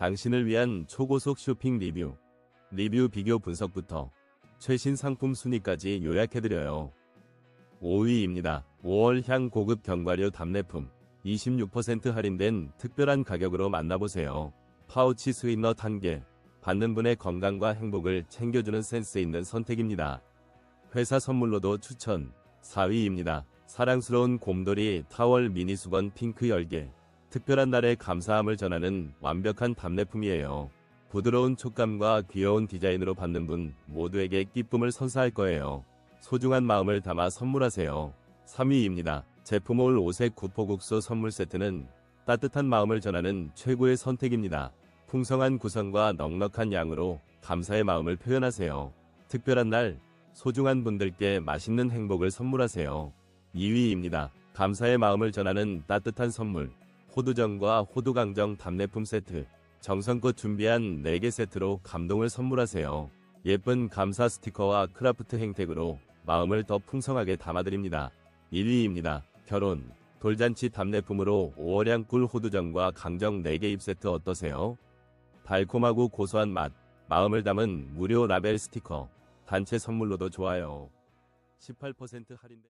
당신을 위한 초고속 쇼핑 리뷰, 리뷰 비교 분석부터 최신 상품 순위까지 요약해드려요. 5위입니다. 5월 향 고급 견과류 답례품 26% 할인된 특별한 가격으로 만나보세요. 파우치 스윗넛 1개, 받는 분의 건강과 행복을 챙겨주는 센스 있는 선택입니다. 회사 선물로도 추천 4위입니다. 사랑스러운 곰돌이 타월 미니 수건 핑크 10개. 특별한 날에 감사함을 전하는 완벽한 답례품이에요. 부드러운 촉감과 귀여운 디자인으로 받는 분 모두에게 기쁨을 선사할 거예요. 소중한 마음을 담아 선물하세요. 3위입니다. 제품올 오색 구포국수 선물 세트는 따뜻한 마음을 전하는 최고의 선택입니다. 풍성한 구성과 넉넉한 양으로 감사의 마음을 표현하세요. 특별한 날 소중한 분들께 맛있는 행복을 선물하세요. 2위입니다. 감사의 마음을 전하는 따뜻한 선물. 호두정과 호두강정 답례품 세트. 정성껏 준비한 4개 세트로 감동을 선물하세요. 예쁜 감사 스티커와 크라프트 행택으로 마음을 더 풍성하게 담아드립니다. 1위입니다. 결혼. 돌잔치 답례품으로 오월양 꿀 호두정과 강정 4개 입 세트 어떠세요? 달콤하고 고소한 맛, 마음을 담은 무료 라벨 스티커, 단체 선물로도 좋아요. 18% 할인된